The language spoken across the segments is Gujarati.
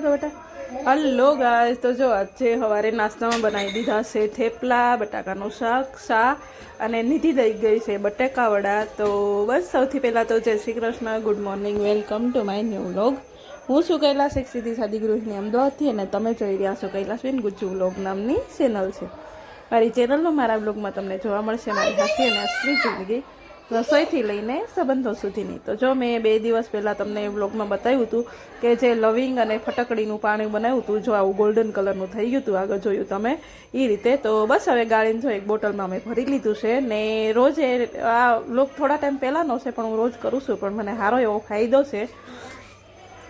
હલો ગાય તો જો આજે સવારે નાસ્તામાં બનાવી દીધા છે થેપલા, બટાકાનું શાક શા અને નિધિ દઈ ગઈ છે બટેકા વડા. તો બસ, સૌથી પહેલાં તો જય Shri Krishna good morning welcome to my new vlog હું છું કૈલાસ, એક સીધી સાદી ગૃહિણી અમદાવાદથી અને તમે જોઈ રહ્યા છો કૈલાસબેન ગુજ્જુ વ્લોગ નામની ચેનલ છે. મારી ચેનલમાં મારા બ્લોગમાં તમને જોવા મળશે મારી હાસ્ય અને અસલી જિંદગી. રસોઈથી લઈને સંબંધો સુધીની. તો જો મેં બે દિવસ પહેલાં તમને વ્લોગમાં બતાવ્યું હતું કે જે લવિંગ અને ફટકડીનું પાણી બનાવ્યું હતું, જો આવું ગોલ્ડન કલરનું થઈ ગયું હતું, આગળ જોયું તમે એ રીતે. તો બસ હવે ગાળીને જો એક બોટલમાં મેં ભરી લીધું છે ને રોજ એ આ વ્લોગ થોડા ટાઈમ પહેલાંનો છે, પણ હું રોજ કરું છું, પણ મને સારો એવો ફાયદો છે.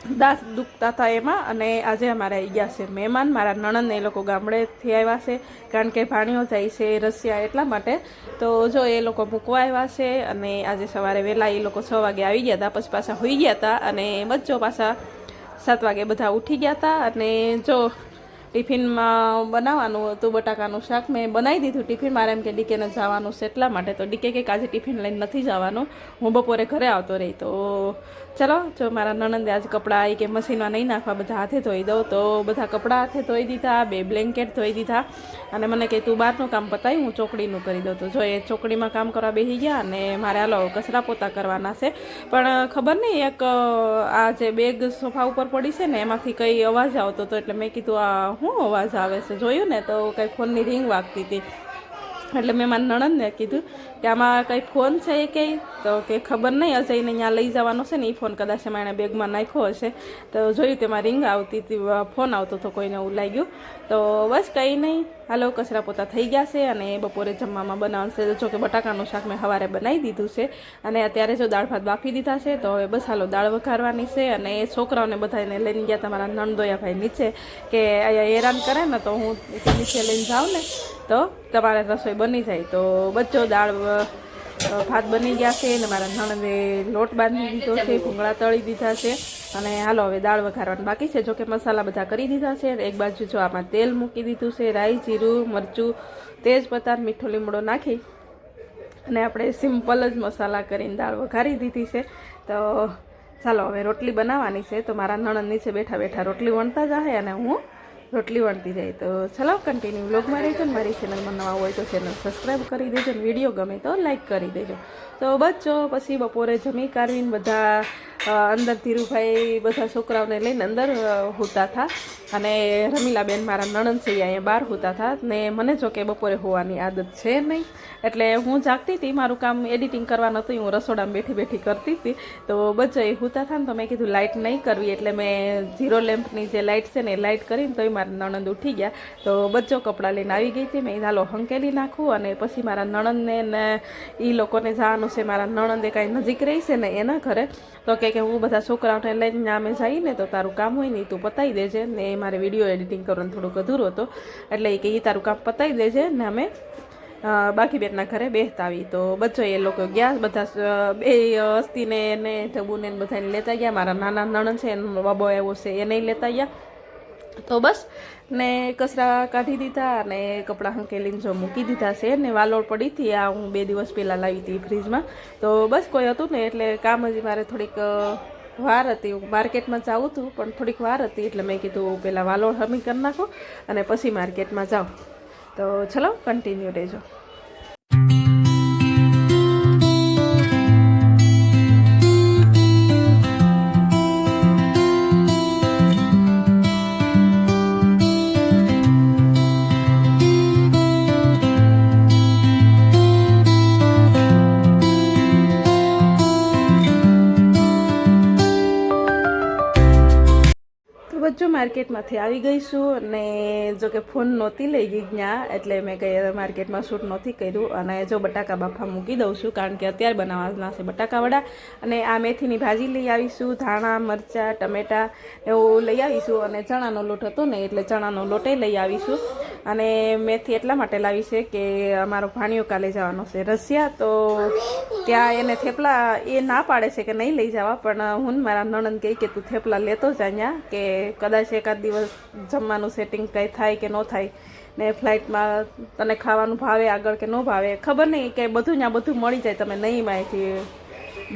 દાંત દુખતા હતા એમાં અને આજે અમારે આવી ગયા છે મહેમાન. મારા નણંદ એ લોકો ગામડેથી આવ્યા છે, કારણ કે ભાણીઓ જાય છે રશિયા એટલા માટે. તો જો એ લોકો મૂકવા આવ્યા છે અને આજે સવારે વહેલા એ લોકો છ વાગે આવી ગયા હતા, પછી પાછા હોઈ ગયા હતા અને બચ્ચો પાછા સાત વાગે બધા ઉઠી ગયા હતા. અને જો ટિફિનમાં બનાવવાનું હતું, બટાકાનું શાક મેં બનાવી દીધું ટિફિન. મારે એમ કે ડીકેને જવાનું છે એટલા માટે. તો ડીકે કે આજે ટિફિન લઈને નથી જવાનું. હું બપોરે ઘરે આવતો રહી. તો ચલો, જો મારા નણંદે આજ કપડાં એ કે મશીનમાં નહીં નાખવા બધા હાથે ધોઈ દઉં, તો બધા કપડાં હાથે ધોઈ દીધા, બે બ્લેન્કેટ ધોઈ દીધા. અને મને કે, તું બહારનું કામ પતાવી હું ચોકડીનું કરી દઉં. તો જો એ ચોકડીમાં કામ કરવા બેસી ગયા અને મારે હાલો કચરા પોતા કરવાના છે. પણ ખબર નહીં, એક આ જે બેગ સોફા ઉપર પડી છે ને, એમાંથી કંઈ અવાજ આવતો હતો, એટલે મેં કીધું, આ શું અવાજ આવે છે? જોયું ને, તો કંઈ ફોનની રિંગ વાગતી હતી. એટલે મેં મારા નણંદને કીધું કે આમાં કંઈ ફોન છે એ કંઈ તો કે ખબર નહીં અજયને અહીંયા લઈ જવાનો છે ને એ ફોન કદાચ એમાં એણે બેગમાં નાખ્યો હશે. તો જોયું તેમાં રિંગ આવતી હતી ફોન આવતો હતો કોઈને એવું લાગ્યું. તો બસ કંઈ નહીં, હાલો, કચરા પોતા થઈ ગયા છે અને બપોરે જમવામાં બનાવશે જો કે બટાકાનું શાક મેં સવારે બનાવી દીધું છે અને અત્યારે જો દાળ ભાત બાફી દીધા છે, તો હવે બસ હાલો દાળ વઘારવાની છે અને એ છોકરાઓને બધાને લઈને ગયા તમારા નણદોયાભાઈ નીચે કે અહીંયા હેરાન કરે ને તો હું નીચે લઈને જાઉં ને. તો તમારે રસોઈ બની જાય તો બચ્ચો દાળ ભાત બની ગયા છે અને મારા નણંદે લોટ બાંધી દીધો છે, ભૂંગળા તળી દીધા છે અને હાલો હવે દાળ વઘારવાનું બાકી છે. જોકે મસાલા બધા કરી દીધા છે. એક બાજુ જો આમાં તેલ મૂકી દીધું છે, રાઈ, જીરું, મરચું, તેજ પત્તા મીઠો લીમડો નાખી અને આપણે સિમ્પલ જ મસાલા કરીને દાળ વઘારી દીધી છે. તો ચાલો હવે રોટલી બનાવવાની છે. તો મારા નણંદ નીચે બેઠા બેઠા રોટલી વણતા જાય અને હું રોટલી વણતી જાય તો ચલો કન્ટિન્યુ વ્લોગમાં રહેજો ને મારી ચેનલમાં નવા હોય તો ચેનલ સબસ્ક્રાઈબ કરી દેજો ને વીડિયો ગમે તો લાઈક કરી દેજો. તો બચ્ચો પછી બપોરે જમી કાઢવીને બધા અંદર ધીરુભાઈ બધા છોકરાઓને લઈને અંદર હોતા હતા અને રમીલાબેન મારા નણંદ છે અહીંયા બહાર હોતા હતા ને મને જો કે બપોરે હોવાની આદત છે નહીં. એટલે હું જાગતી હતી, મારું કામ એડિટિંગ કરવાનું હતું, હું રસોડામાં બેઠી બેઠી કરતી હતી. તો બચ્ચો હોતા હતા ને તો મેં કીધું લાઇટ નહીં કરવી. એટલે મેં ઝીરો લેમ્પની જે લાઇટ છે ને એ લાઇટ કરીને તોય મારા નણંદ ઉઠી ગયા. તો બચ્ચો કપડાં લઈને આવી ગઈ હતી, મેં હાલો, હંકેલી નાખું. અને પછી મારા નણંદને ને એ લોકોને જવાનું છે, મારા નણંદે કાંઈ નજીક રહી છે ને એના ઘરે. તો કે કે હું બધા છોકરાઓને લઈને અમે જઈએ ને તો તારું કામ હોય ને તું પતાવી દેજે ને મારે વીડિયો એડિટિંગ કરવાનું થોડુંક અધૂરું હતો. એટલે એ કે એ તારું કામ પતાવી દેજે ને અમે બાકી બેનના ઘરે બેસતા આવી તો બચ્ચો એ લોકો ગયા, બધા બે હસ્તીને એને ઢબુને બધાને લેતા ગયા. મારા નાના નણંદ છે, એનો બાબો આવ્યો છે, એને લેતા ગયા. તો બસ, ને કચરા કાઢી દીધા અને કપડાં હંકેલીને જો મૂકી દીધા છે ને વાલોળ પડી હતી, આ હું બે દિવસ પહેલાં લાવી હતી ફ્રીજમાં. તો બસ કોઈ હતું ને એટલે કામ હજી મારે થોડીક વાર હતી. હું માર્કેટમાં જાઉં હતું પણ થોડીક વાર હતી, એટલે મેં કીધું પહેલાં વાલોળ હમી કરી નાખો અને પછી માર્કેટમાં જાઉં. તો ચલો કન્ટિન્યુ રહેજો. બચ્ચો માર્કેટમાંથી આવી ગઈ છું અને જો કે ફોન નહોતી લઈ ગઈ ત્યાં એટલે મેં કંઈ માર્કેટમાં શૂટ નહોતી કર્યું અને જો બટાકા બાફા મૂકી દઉં છું, કારણ કે અત્યારે બનાવવાના છે બટાકા વડા અને આ મેથીની ભાજી લઈ આવીશું, ધાણા, મરચાં, ટમેટાં એવું લઈ આવીશું અને ચણાનો લોટ હતો ને, એટલે ચણાનો લોટે લઈ આવીશું. અને મેથી એટલા માટે લાવી છે કે અમારો ભાણિયો કાલે જવાનો છે રશિયા, તો ત્યાં એને થેપલા એ ના પાડે છે કે નહીં લઈ જવા, પણ હું મારા નણંદ કહી કે તું થેપલા લેતો જ અહીંયા કે કદાચ એકાદ દિવસ જમવાનું સેટિંગ કંઈ થાય કે ન થાય, ને ફ્લાઇટમાં તને ખાવાનું ભાવે આગળ કે ન ભાવે, ખબર નહીં કે બધું ત્યાં બધું મળી જાય, તમે નહીં માહિતી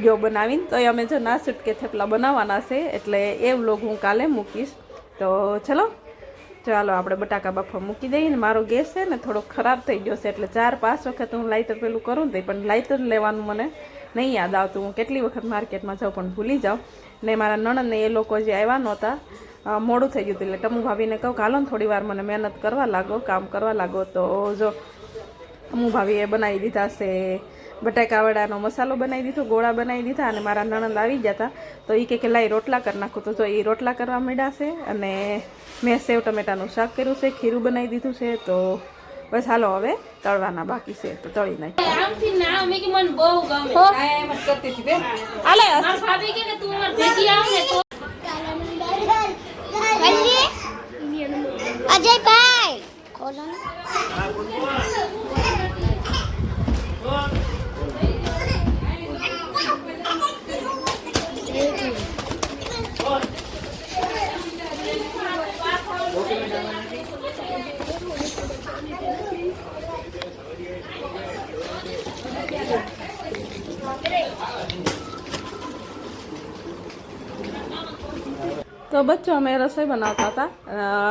ગયો બનાવીને, તો અમે જો ના છૂટકે થેપલા બનાવવાના છે, એટલે એ વ્લોગ હું કાલે મૂકીશ. તો ચલો ચાલો આપણે બટાકા બાફવા મૂકી દઈએ ને મારો ગેસ છે ને થોડો ખરાબ થઈ ગયો છે એટલે ચાર પાંચ વખત હું લાઇટર પેલું કરું ને પણ લાઇટર લેવાનું મને નહીં યાદ આવતું. હું કેટલી વખત માર્કેટમાં જાઉં પણ ભૂલી જાઉં. ને મારા નણંદને એ લોકો જે આવ્યા નહોતા મોડું થઈ ગયું એટલે ટમુ ભાભીને કહું હાલો ને થોડી વાર મને મહેનત કરવા લાગો, કામ કરવા લાગો. તો જો અમુ ભાભીએ બનાવી દીધા છે બટાકાવાળાનો મસાલો બનાવી દીધો, ગોળા બનાવી દીધા અને મારા નણંદ આવી ગયા હતા તો એ કે લાઈ રોટલા કરી નાખું. તો જો એ રોટલા કરવા માંડ્યા છે અને મેં સેવ ટમેટાનું શાક કર્યું છે ખીરું બનાવી દીધું છે તો બસ હાલો હવે તળવાના બાકી છે તો તળી નાખી આમથી ના મેં કે મને બહુ ગમે હાલે મારા ભાભી કે કે તું અમાર ભેગી આવ ને તો અજયભાઈ ખોલો ને તો બચ્ચો, અમે રસોઈ બનાવતા હતા.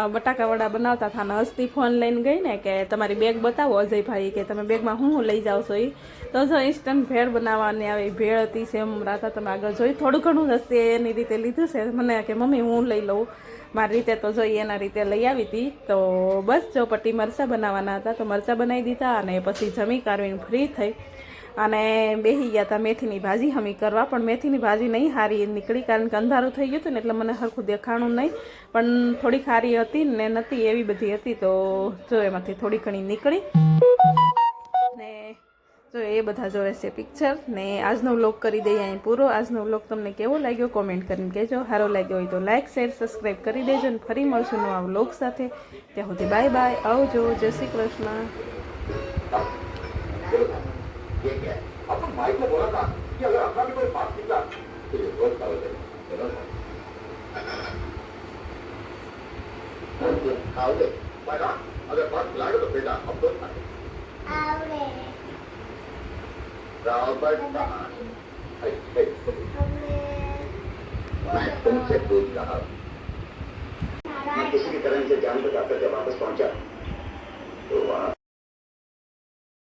બટાકા વડા બનાવતા હતા અને હસ્તી ફોન લઈને ગઈ ને કે તમારી બેગ બતાવો અજયભાઈ કે તમે બેગમાં હું લઈ જાઓ છો એ તો જો ઇન્સ્ટન્ટ ભેળ બનાવવાની આવે ભેળ હતી સેમ રાતા તમે આગળ જોઈ થોડું ઘણું રસ્તે એની રીતે લીધું છે. મને કે, મમ્મી, હું લઈ લઉં. મારી રીતે તો જોઈએ એના રીતે લઈ આવી હતી, તો બસ જો પટ્ટી મરચાં બનાવવાના હતા, તો મરચાં બનાવી દીધા અને પછી જમી કાઢવીને ફ્રી થઈ. અને બેસી ગયા હતા મેથીની ભાજી હમી કરવા, પણ મેથીની ભાજી નહીં સારી નીકળી કારણ કે અંધારું થઈ ગયું હતું ને એટલે મને સરખું દેખાણું નહીં. પણ થોડી સારી હતી ને નહોતી એવી બધી હતી, તો જો એમાંથી થોડી ઘણી નીકળી. જો એ બધા જોવે છે પિક્ચર ને આજનો વ્લોગ કરી દઈએ અહીં પૂરો આજનો વ્લોગ તમને કેવો લાગ્યો કોમેન્ટ કરીને કહેજો સારો લાગ્યો હોય તો લાઇક શેર સબસ્ક્રાઈબ કરી દેજો અને ફરી મળશું નવા વ્લોગ સાથે ત્યાં સુધી બાય બાય આવજો જય શ્રી કૃષ્ણ अपन माइक में बोला था कि अगर अपना भी कोई बात निकला तो ये रोज का होगा आओगे बेटा अगर बात लाए तो बेटा अब तो राव बेटा ऐसे હવે मैं तुमसे पूछ रहा हूँ मैं किसी भी तरह से जान बचाकर जब वापस पहुंचा तो वहाँ